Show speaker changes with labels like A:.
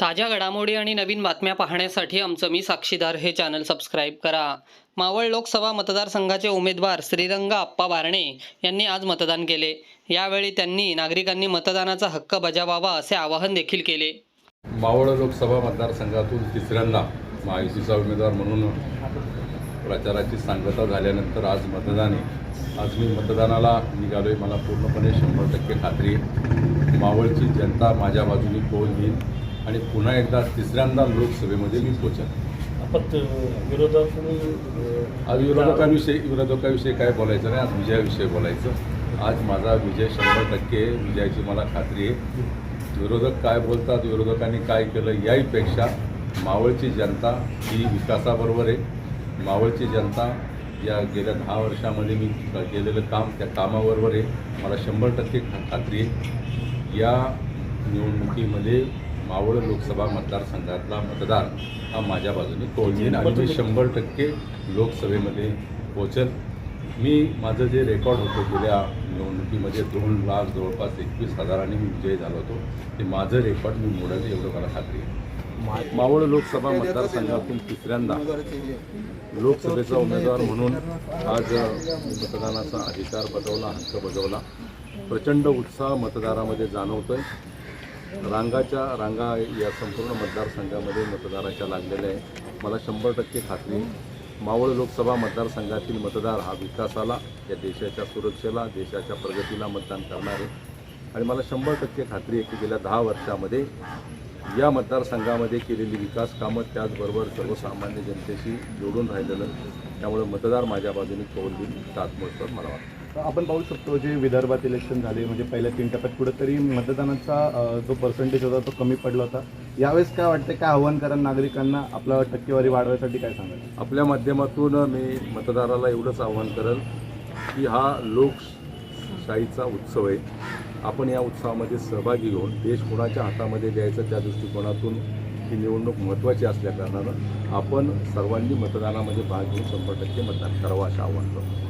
A: ताज्या घडामोडी आणि नवीन बातम्या पाहण्यासाठी आमचं मी साक्षीदार हे चॅनल सबस्क्राईब करा. मावळ लोकसभा मतदारसंघाचे उमेदवार श्रीरंग आप्पा बारणे यांनी आज मतदान केले. यावेळी त्यांनी नागरिकांनी मतदानाचा हक्क बजावावा असे आवाहन देखील केले.
B: मावळ लोकसभा मतदारसंघातून तिसऱ्यांदा महायुतीचा उमेदवार म्हणून प्रचाराची सांगता झाल्यानंतर आज मतदान आहे आज मी मतदानाला निघालो आहे मला पूर्णपणे शंभर टक्के खात्री मावळची जनता माझ्या बाजूने कौल घेईल. आणि पुन्हा एकदा तिसऱ्यांदा लोकसभेमध्ये मी पोचेन.
C: आपण
B: आज विरोधकांविषयी विरोधकाविषयी काय बोलायचं नाही आज विजयाविषयी बोलायचं. आज माझा विजय शंभर टक्के आहे. विजयाची मला खात्री आहे. विरोधक काय बोलतात विरोधकांनी काय केलं याहीपेक्षा मावळची जनता ही विकासाबरोबर आहे. मावळची जनता या गेल्या दहा वर्षामध्ये मी केलेलं काम त्या कामाबरोबर आहे. मला शंभर टक्के खा- खात्री आहे. या निवडणुकीमध्ये मावळ लोकसभा मतदारसंघातला मतदार हा माझ्या बाजूने कौल आणि मी शंभर टक्के लोकसभेमध्ये पोचेल मी माझं जे रेकॉर्ड होतं गेल्या निवडणुकीमध्ये दोन लाख जवळपास एकवीस हजारांनी मी विजयी झालो होतो. ते माझं रेकॉर्ड मी मोडायला एवढं मला खात्री आहे. मावळ लोकसभा मतदारसंघातून तिसऱ्यांदा लोकसभेचा उमेदवार म्हणून आज मी मतदानाचा अधिकार बजावला हक्क बजावला. प्रचंड उत्साह मतदारामध्ये जाणवतोय. रांगाच्या रांगा या संपूर्ण मतदारसंघामध्ये मतदाराच्या लागलेल्या आहे. मला शंभर टक्के खात्री. मावळ लोकसभा मतदारसंघातील मतदार हा विकासाला या देशाच्या सुरक्षेला देशाच्या प्रगतीला मतदान करणार आहे. आणि मला शंभर टक्के खात्री आहे की गेल्या दहा वर्षामध्ये या मतदारसंघामध्ये केलेली विकास कामं त्याचबरोबर सर्वसामान्य जनतेशी जोडून राहिलेलं त्यामुळे मतदार माझ्या बाजूने कौल देईल आत्मविश्वास मला वाटतं.
D: आपण पाहू शकतो जे विदर्भात इलेक्शन झाले म्हणजे पहिल्या तीन टप्प्यात कुठेतरी मतदानाचा जो पर्सेंटेज होता तो कमी पडला होता. यावेळेस काय वाटतं काय आव्हान करा नागरिकांना आपलं टक्केवारी वाढवायसाठी काय सांगाल?
B: आपल्या माध्यमातून मी मतदाराला एवढंच आव्हान करेल की हा लोकशाहीचा उत्सव आहे. आपण या उत्सवामध्ये सहभागी होऊन देश कोणाच्या हातामध्ये द्यायचं त्या दृष्टिकोनातून ही निवडणूक महत्त्वाची असल्याकारणानं आपण सर्वांनी मतदानामध्ये भाग घेऊन शंभर टक्के मतदान करावं असं आव्हान करतो.